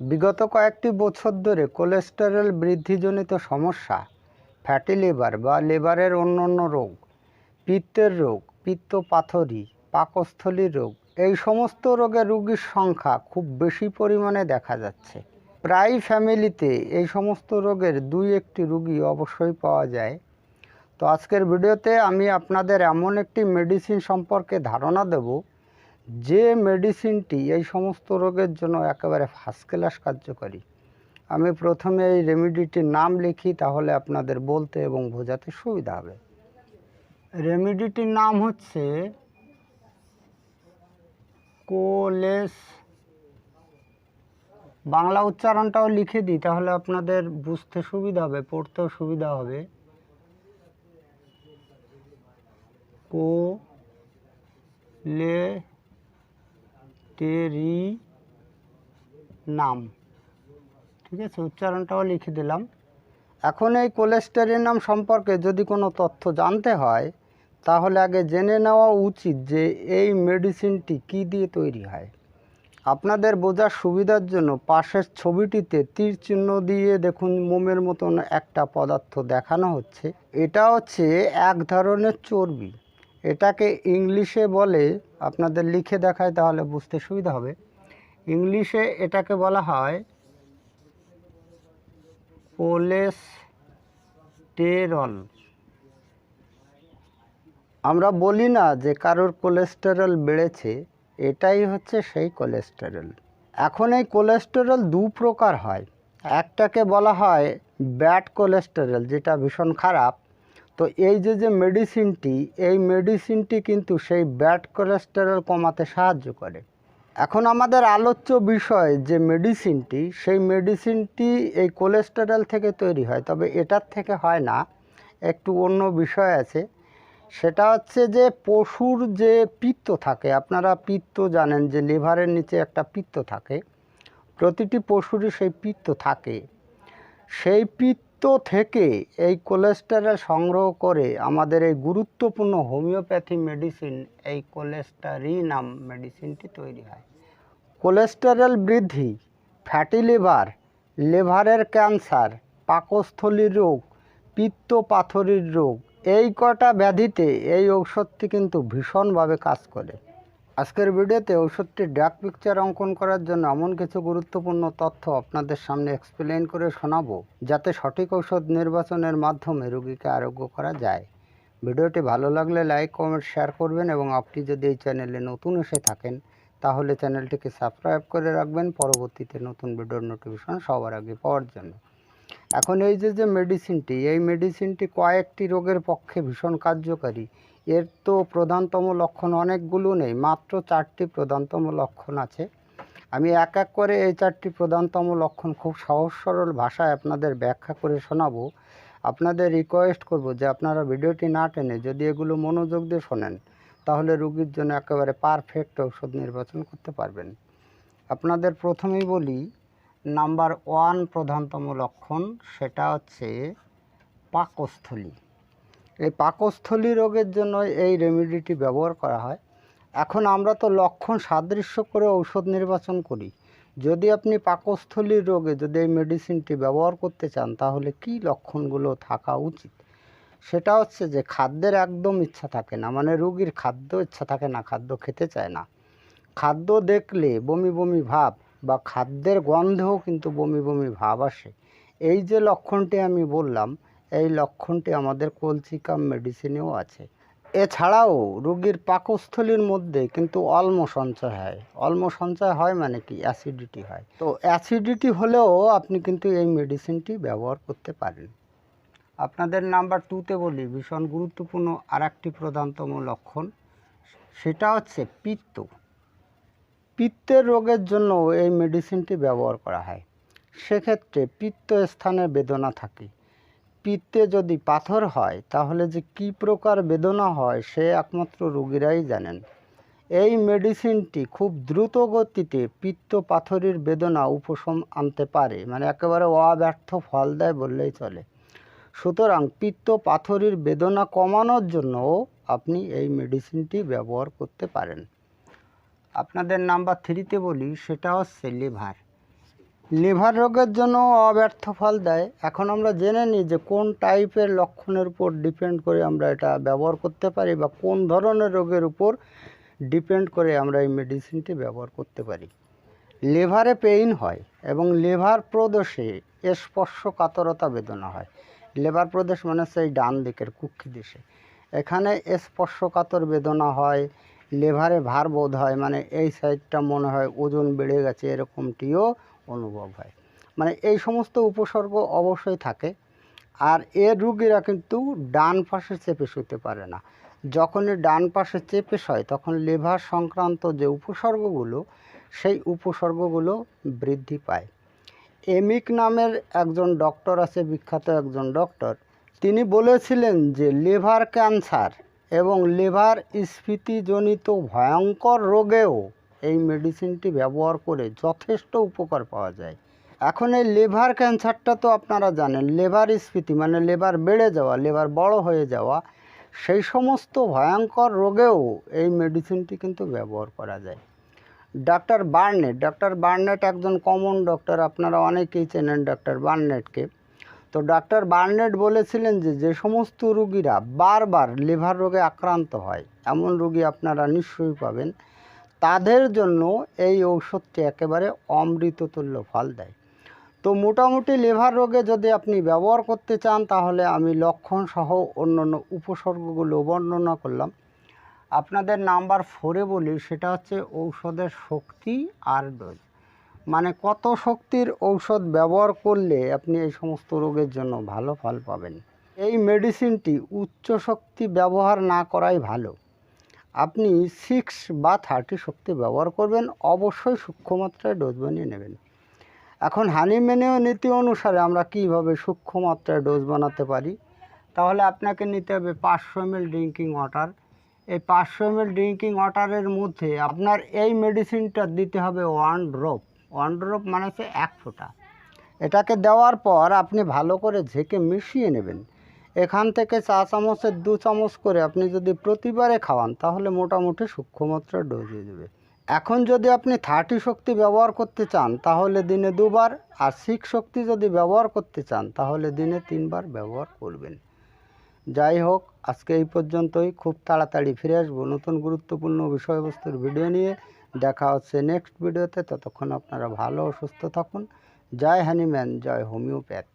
বিগত কয়েকটি বছর ধরে কোলেস্টেরল বৃদ্ধিজনিত সমস্যা ফ্যাটি লিভার বা লিভারের অন্যান্য রোগ, পিত্তের রোগ পিত্ত পাথরি পাকস্থলীর রোগ, এই সমস্ত রোগের রোগীর সংখ্যা খুব বেশি পরিমাণে দেখা যাচ্ছে। প্রায় ফ্যামিলিতে এই সমস্ত রোগের দুই একটি রুগী অবশ্যই পাওয়া যায়। তো আজকের ভিডিওতে আমি আপনাদের এমন একটি মেডিসিন সম্পর্কে ধারণা দেব যে মেডিসিনটি এই সমস্ত রোগের জন্য একেবারে ফার্স্ট ক্লাস কার্যকরী। আমি প্রথমে এই রেমিডিটির নাম লিখি, তাহলে আপনাদের বলতে এবং বোঝাতে সুবিধা হবে। রেমিডিটির নাম হচ্ছে কোলেস বাংলা উচ্চারণটাও লিখে দিই, তাহলে আপনাদের বুঝতে সুবিধা হবে, পড়তেও সুবিধা হবে। কো লে নাম। ঠিক আছে, উচ্চারণটাও লিখে দিলাম। এখন এই কোলেস্টেরিন নাম সম্পর্কে যদি কোনো তথ্য জানতে হয়, তাহলে আগে জেনে নেওয়া উচিত যে এই মেডিসিনটি কি দিয়ে তৈরি হয়। আপনাদের বোঝার সুবিধার জন্য পাশের ছবিটিতে তীর চিহ্ন দিয়ে দেখুন, মোমের মতন একটা পদার্থ দেখানো হচ্ছে। এটা হচ্ছে এক ধরনের চর্বি। এটাকে ইংলিশে বলে, আপনাদের লিখে দেখায় তাহলে বুঝতে সুবিধা হবে। ইংলিশে এটাকে বলা হয় কোলেস্টেরল। আমরা বলি না যে কারোর কোলেস্টেরল বেড়েছে, এটাই হচ্ছে সেই কোলেস্টেরল। এখন এই কোলেস্টেরল দু প্রকার হয়। একটাকে বলা হয় ব্যাড কোলেস্টেরল, যেটা ভীষণ খারাপ তো এই যে যে মেডিসিনটি, এই মেডিসিনটি কিন্তু সেই ব্যাড কোলেস্টেরল কমাতে সাহায্য করে। এখন আমাদের আলোচ্য বিষয় যে মেডিসিনটি, সেই মেডিসিনটি এই কোলেস্টেরল থেকে তৈরি হয়, তবে এটার থেকে হয় না, একটু অন্য বিষয় আছে। সেটা হচ্ছে যে, পশুর যে পিত্ত থাকে, আপনারা পিত্ত জানেন যে লিভারের নিচে একটা পিত্ত থাকে, প্রতিটি পশুরই সেই পিত্ত থাকে। সেই পিত্ত থেকে এই কোলেস্টেরল সংগ্রহ করে আমাদের এই গুরুত্বপূর্ণ হোমিওপ্যাথি মেডিসিন, এই কোলেস্টারিনাম মেডিসিনটি তৈরি হয়। কোলেস্টেরল বৃদ্ধি, ফ্যাটি লিভার, লিভারের ক্যান্সার পাকস্থলীর রোগ পিত্ত পাথরির রোগ, এই কটা ব্যাধিতে এই ঔষধটি কিন্তু ভীষণভাবে কাজ করে। আজকের ভিডিওতে ঔষধটির ডাক পিকচার অঙ্কন করার জন্য এমন কিছু গুরুত্বপূর্ণ তথ্য আপনাদের সামনে এক্সপ্লেন করে শোনাবো, যাতে সঠিক ঔষধ নির্বাচনের মাধ্যমে রোগীকে আরোগ্য করা যায়। ভিডিওটি ভালো লাগলে লাইক কমেন্ট শেয়ার করবেন এবং আপনি যদি এই চ্যানেলে নতুন এসে থাকেন, তাহলে চ্যানেলটিকে সাবস্ক্রাইব করে রাখবেন পরবর্তীতে নতুন ভিডিওর নোটিফিকেশন সবার আগে পাওয়ার জন্য। এখন এই যে যে মেডিসিনটি এই মেডিসিনটি কয়েকটি রোগের পক্ষে ভীষণ কার্যকারী। এর তো প্রধানতম লক্ষণ অনেকগুলো নেই, মাত্র চারটি প্রধানতম লক্ষণ আছে। আমি এক এক করে এই চারটি প্রধানতম লক্ষণ খুব সহজ সরল ভাষায় আপনাদের ব্যাখ্যা করে শোনাবো। আপনাদের রিকোয়েস্ট করব যে আপনারা ভিডিওটি না টেনে যদি এগুলো মনোযোগ দিয়ে শোনেন, তাহলে রুগীর জন্য একেবারে পারফেক্ট ঔষধ নির্বাচন করতে পারবেন। আপনাদের প্রথমেই বলি, নাম্বার ওয়ান প্রধানতম লক্ষণ সেটা হচ্ছে পাকস্থলী। এই পাকস্থলী রোগের জন্য এই রেমেডিটি ব্যবহার করা হয়। এখন আমরা তো লক্ষণ সাদৃশ্য করে ঔষধ নির্বাচন করি। যদি আপনি পাকস্থলীর রোগে যদি এই মেডিসিনটি ব্যবহার করতে চান, তাহলে কি লক্ষণগুলো থাকা উচিত? সেটা হচ্ছে যে খাদ্যের একদম ইচ্ছা থাকে না মানে রুগীর খাদ্য ইচ্ছা থাকে না, খাদ্য খেতে চায় না। খাদ্য দেখলে বমি বমি ভাব বা খাদ্যের গন্ধেও কিন্তু বমি বমি ভাব আসে। এই যে লক্ষণটি আমি বললাম এই লক্ষণটি আমাদের কলচিকাম মেডিসিনেও আছে। এছাড়াও রোগীর পাকস্থলীর মধ্যে কিন্তু অলম সঞ্চয় হয়। অলম সঞ্চয় হয় মানে কি? অ্যাসিডিটি হয়। তো অ্যাসিডিটি হলেও আপনি কিন্তু এই মেডিসিনটি ব্যবহার করতে পারেন। আপনাদের নাম্বার টুতে বলি, ভীষণ গুরুত্বপূর্ণ আর একটি প্রধানতম লক্ষণ, সেটা হচ্ছে পিত্ত। পিত্তের রোগের জন্য এই মেডিসিনটি ব্যবহার করা হয়। সেক্ষেত্রে পিত্ত স্থানে বেদনা থাকে। পিত্তে যদি পাথর হয়, তাহলে যে কী প্রকার বেদনা হয়, সে একমাত্র রোগীরাই জানেন। এই মেডিসিনটি খুব দ্রুত গতিতে পিত্ত পাথরের বেদনা উপশম আনতে পারে মানে একেবারে অব্যর্থ ফল দেয় বললেই চলে। সুতরাং পিত্ত পাথরের বেদনা কমানোর জন্যও আপনি এই মেডিসিনটি ব্যবহার করতে পারেন। আপনাদের নাম্বার থ্রিতে বলি, সেটা হচ্ছে লিভার। লিভার রোগের জন্য অব্যর্থ ফল দেয়। এখন আমরা জেনে নিই যে কোন টাইপের লক্ষণের উপর ডিপেন্ড করে আমরা এটা ব্যবহার করতে পারি বা কোন ধরনের রোগের উপর ডিপেন্ড করে আমরা এই মেডিসিনটি ব্যবহার করতে পারি। লিভারে পেইন হয় এবং লিভার প্রদেশে স্পর্শকাতরতা বেদনা হয়। লিভার প্রদেশ মানে সেই ডান দিকের কুক্ষি দেশে। এখানে স্পর্শকাতর বেদনা হয়, লিভারে ভার বোধ হয় মানে এই সাইডটা মনে হয় ওজন বেড়ে গেছে এরকমটিও অনুভব হয়। মানে এই সমস্ত উপসর্গ অবশ্যই থাকে। আর এ রুগীরা কিন্তু ডান পাশে চেপে শুতে পারে না। যখনই ডান পাশে চেপে হয় তখন লিভার সংক্রান্ত যে উপসর্গগুলো, সেই উপসর্গগুলো বৃদ্ধি পায়। এমিক নামের একজন ডক্টর আছে, বিখ্যাত একজন ডক্টর, তিনি বলেছিলেন যে লিভার ক্যান্সার এবং লিভার স্ফীতিজনিত ভয়ঙ্কর রোগেও এই মেডিসিনটি ব্যবহার করে যথেষ্ট উপকার পাওয়া যায়। এখন এই লেভার ক্যান্সারটা তো আপনারা জানেন লেভার স্ফীতি মানে লিভার বেড়ে যাওয়া লেভার বড় হয়ে যাওয়া, সেই সমস্ত ভয়ঙ্কর রোগেও এই মেডিসিনটি কিন্তু ব্যবহার করা যায়। ডাক্তার বার্নেট ডাক্তার বার্নেট একজন কমন ডক্টর আপনারা অনেকেই চেনেন ডাক্তার বার্নেটকে। তো ডাক্তার বার্নেট বলেছিলেন যে যে সমস্ত রুগীরা বারবার লিভার রোগে আক্রান্ত হয়, এমন রুগী আপনারা নিশ্চয়ই পাবেন। তাদের জন্য এই ঔষধটি একেবারে অমৃততুল্য ফল দেয়। তো মোটামুটি লিভার রোগে যদি আপনি ব্যবহার করতে চান, তাহলে আমি লক্ষণ সহ অন্যান্য উপসর্গগুলো বর্ণনা করলাম। আপনাদের নাম্বার ফোরে বলি, সেটা হচ্ছে ঔষধের শক্তি আর ডোজ। মানে কত শক্তির ঔষধ ব্যবহার করলে আপনি এই সমস্ত রোগের জন্য ভালো ফল পাবেন। এই মেডিসিনটি উচ্চ শক্তি ব্যবহার না করাই ভালো। আপনি সিক্স বা থার্টি শক্তি ব্যবহার করবেন, অবশ্যই সূক্ষ্মমাত্রায় ডোজ বানিয়ে নেবেন। এখন হানিমেনেও নীতি অনুসারে আমরা কীভাবে সূক্ষ্মমাত্রায় ডোজ বানাতে পারি? তাহলে আপনাকে নিতে হবে পাঁচশো এম ড্রিঙ্কিং ওয়াটার এই পাঁচশো এম ড্রিঙ্কিং ওয়াটারের মধ্যে আপনার এই মেডিসিনটা দিতে হবে ওয়ান ড্রপ ওয়ান ড্রপ মানে হচ্ছে এক ফোঁটা। এটাকে দেওয়ার পর আপনি ভালো করে ঝেঁকে মিশিয়ে নেবেন। এখান থেকে চা চামচের দু চামচ করে আপনি যদি প্রতিবারে খাওয়ান, তাহলে মোটামুটি সূক্ষ্মমাত্রার ডোজ হয়ে যাবে। এখন যদি আপনি থার্টি শক্তি ব্যবহার করতে চান, তাহলে দিনে দুবার, আর সিক্স শক্তি যদি ব্যবহার করতে চান, তাহলে দিনে তিনবার ব্যবহার করবেন। যাই হোক, আজকে এই পর্যন্তই। খুব তাড়াতাড়ি ফিরে আসব নতুন গুরুত্বপূর্ণ বিষয়বস্তুর ভিডিও নিয়ে। দেখা হচ্ছে নেক্সট ভিডিওতে ততক্ষণ আপনারা ভালো ও সুস্থ থাকুন। জয় হ্যানিম্যান জয় হোমিওপ্যাথ।